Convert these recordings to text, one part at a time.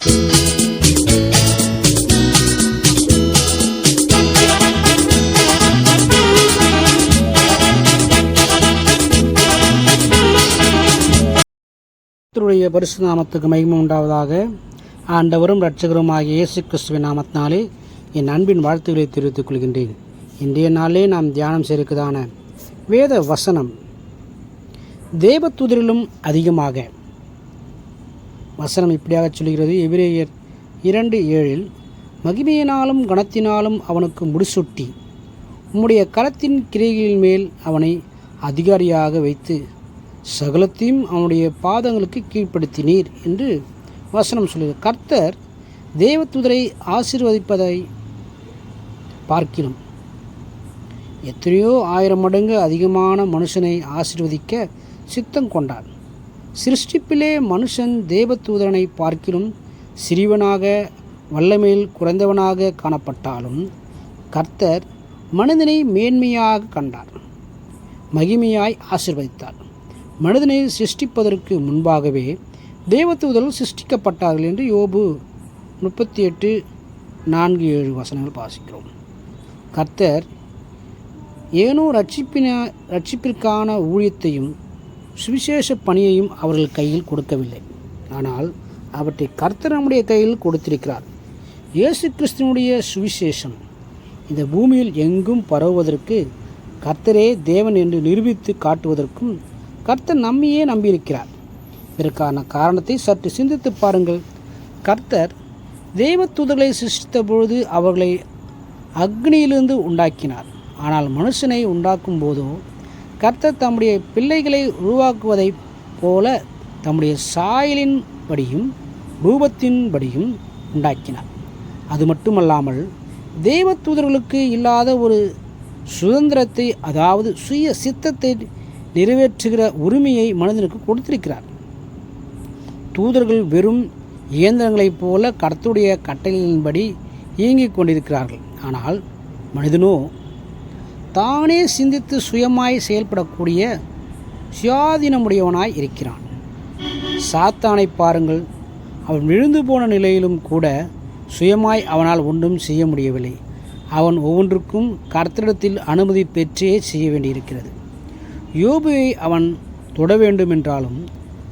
கர்த்தருடைய பரிசு நாமத்துக்கு மகிமை உண்டாவதாக. ஆண்டவரும் இரட்சகருமாகிய இயேசு கிறிஸ்துவின் நாமத்தினாலே என் அன்பின் வாழ்த்துக்களை தெரிவித்துக் கொள்கின்றேன். இன்றைய நாளே நாம் தியானம் செய்திருக்கிறதான வேத வசனம் தேவத்துதிரிலும் அதிகமாக. வசனம் இப்படியாக சொல்கிறது எபிரேயர் இரண்டு ஏழில் மகிமையினாலும் கணத்தினாலும் அவனுக்கு முடிசூட்டி உம்முடைய கரத்தின் கிரைகளின் மேல் அவனை அதிகாரியாக வைத்து சகலத்தையும் அவனுடைய பாதங்களுக்கு கீழ்ப்படுத்தினீர் என்று வசனம் சொல்லுகிறது. கர்த்தர் தேவத்துதரை ஆசீர்வதிப்பதை பார்க்கிறோம். எத்தனையோ ஆயிரம் மடங்கு அதிகமான மனுஷனை ஆசீர்வதிக்க சித்தம் கொண்டார். சிருஷ்டிப்பிலே மனுஷன் தேவதூதரனை பார்க்கிலும் சிறியவனாக வல்லமையில் குறைந்தவனாக காணப்பட்டாலும் கர்த்தர் மனிதனை மேன்மையாக கண்டார் மகிமையாய் ஆசிர்வதித்தார். மனிதனை சிருஷ்டிப்பதற்கு முன்பாகவே தேவதூதர்கள் சிருஷ்டிக்கப்பட்டார்கள் என்று யோபு முப்பத்தி எட்டு நான்கு ஏழு வசனங்கள் வாசிக்கிறோம். கர்த்தர் ஏனோ ரட்சிப்பின ரட்சிப்பிற்கான ஊழியத்தையும் சுவிசேஷ பணியையும் அவர்கள் கையில் கொடுக்கவில்லை. ஆனால் அவற்றை கர்த்தர் நம்முடைய கையில் கொடுத்திருக்கிறார். இயேசு கிறிஸ்துவனுடைய சுவிசேஷம். இந்த பூமியில் எங்கும் பரவுவதற்கு கர்த்தரே தேவன் என்று நிரூபித்து காட்டுவதற்கும் கர்த்தர் நம்மையே நம்பியிருக்கிறார். இதற்கான காரணத்தை சற்று சிந்தித்து பாருங்கள். கர்த்தர் தெய்வ தூதர்களை சிருஷ்டித்த பொழுது அவர்களை அக்னியிலிருந்து உண்டாக்கினார். ஆனால் மனுஷனை உண்டாக்கும் போதோ கர்த்தர் தம்முடைய பிள்ளைகளை உருவாக்குவதைப் போல தம்முடைய சாயலின்படியும் ரூபத்தின்படியும் உண்டாக்கினார். அது மட்டுமல்லாமல் தெய்வ தூதர்களுக்கு இல்லாத ஒரு சுதந்திரத்தை அதாவது சுய சித்தத்தை நிறைவேற்றுகிற உரிமையை மனிதனுக்கு கொடுத்திருக்கிறார். தூதர்கள் வெறும் இயந்திரங்களைப் போல கடத்துடைய கட்டளையின்படி இயங்கிக் கொண்டிருக்கிறார்கள். ஆனால் மனிதனோ தானே சிந்தித்து சுயமாய் செயல்படக்கூடிய சுயாதீனமுடையவனாய் இருக்கிறான். சாத்தானை பாருங்கள் அவன் விழுந்து போன நிலையிலும் கூட சுயமாய் அவனால் ஒன்றும் செய்ய முடியவில்லை. அவன் ஒவ்வொன்றுக்கும் கர்த்தரிடத்தில் அனுமதி பெற்றே செய்ய வேண்டியிருக்கிறது. யோபுவை அவன் தொட வேண்டுமென்றாலும்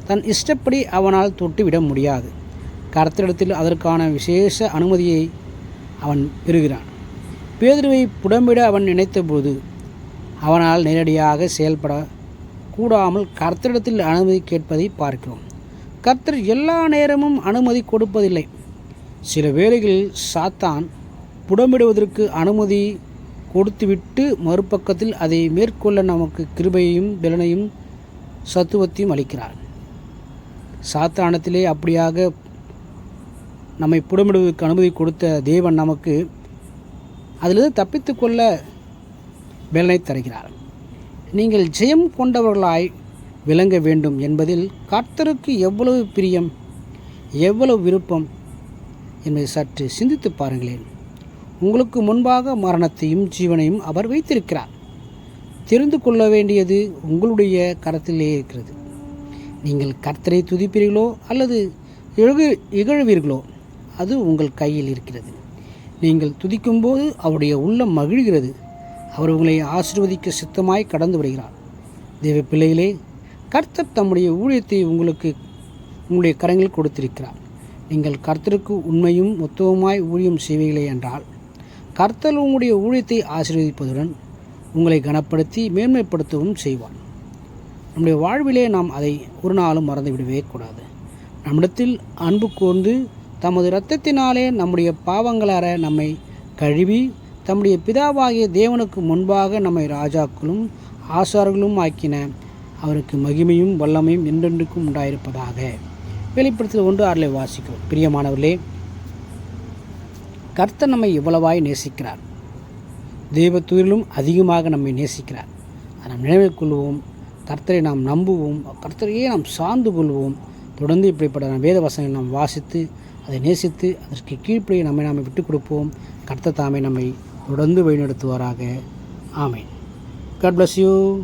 தன் இஷ்டப்படி அவனால் தொட்டுவிட முடியாது. கர்த்தரிடத்தில் அதற்கான விசேஷ அனுமதியை அவன் பெறுகிறான். பேதுருவை புடம்பிட அவன் நினைத்தபோது அவனால் நேரடியாக செயல்பட கூடாமல் கர்த்தரிடத்தில் அனுமதி கேட்பதை பார்க்கிறோம். கர்த்தர் எல்லா நேரமும் அனுமதி கொடுப்பதில்லை. சில வேளைகளில் சாத்தான் புடமிடுவதற்கு அனுமதி கொடுத்துவிட்டு மறுபக்கத்தில் அதை மேற்கொள்ள நமக்கு கிருபையையும் பலனையும் சத்துவத்தையும் அளிக்கிறார். சாத்தானத்திலே அப்படியாக நம்மை புடமிடுவதற்கு அனுமதி கொடுத்த தேவன் நமக்கு அதிலிருந்து தப்பித்துக்கொள்ள வேலனை பலனை தருகிறார். நீங்கள் ஜெயம் கொண்டவர்களாய் விளங்க வேண்டும் என்பதில் கர்த்தருக்கு எவ்வளவு பிரியம் எவ்வளவு விருப்பம் என்பதை சற்று சிந்தித்து பாருங்களேன். உங்களுக்கு முன்பாக மரணத்தையும் ஜீவனையும் அவர் வைத்திருக்கிறார். தெரிந்து கொள்ள வேண்டியது உங்களுடைய கரத்திலே இருக்கிறது. நீங்கள் கர்த்தரை துதிப்பீர்களோ அல்லது இழகு இகழ்வீர்களோ அது உங்கள் கையில் இருக்கிறது. நீங்கள் துதிக்கும்போது அவருடைய உள்ளம் மகிழ்கிறது. அவர் உங்களை ஆசிர்வதிக்க சித்தமாய் கடந்து வருகிறார். தெய்வ பிள்ளைகளே கர்த்தர் தம்முடைய ஊழியத்தை உங்களுக்கு உங்களுடைய கரங்களில் கொடுத்திருக்கிறார். நீங்கள் கர்த்தருக்கு உண்மையும் மொத்தவுமாய் ஊழியம் செய்வீர்களே என்றால் கர்த்தர் உங்களுடைய ஊழியத்தை ஆசீர்வதிப்பதுடன் உங்களை கனப்படுத்தி மேன்மைப்படுத்தவும் செய்வார். நம்முடைய வாழ்விலே நாம் அதை ஒரு நாளும் மறந்துவிடவே கூடாது. நம்மிடத்தில் அன்பு கூர்ந்து தமது இரத்தத்தினாலே நம்முடைய பாவங்களார நம்மை கழுவி தம்முடைய பிதாவாகிய தேவனுக்கு முன்பாக நம்மை ராஜாக்களும் ஆசார்களும் ஆக்கின. அவருக்கு மகிமையும் வல்லமையும் என்றென்றுக்கும் உண்டாயிருப்பதாக. வெளிப்படுத்தல் ஒன்று ஆறிலே வாசிக்கிறோம். பிரியமானவர்களே கர்த்தர் நம்மை எவ்வளவாய் நேசிக்கிறார்? தெய்வ அதிகமாக நம்மை நேசிக்கிறார். அதை நாம் நினைவில் கொள்வோம். கர்த்தரை நாம் நம்புவோம். கர்த்தரையே நாம் சார்ந்து கொள்வோம். தொடர்ந்து இப்படிப்பட்ட வேத வசனங்களை நாம் வாசித்து அதை நேசித்து அதற்கு கீழ்ப்படியை நம்மை நாம் விட்டுக் கொடுப்போம். கர்த்த தாமே நம்மை தொடர்ந்து வழிநடத்துவாராக. ஆமை காட் பிளஸ் யூ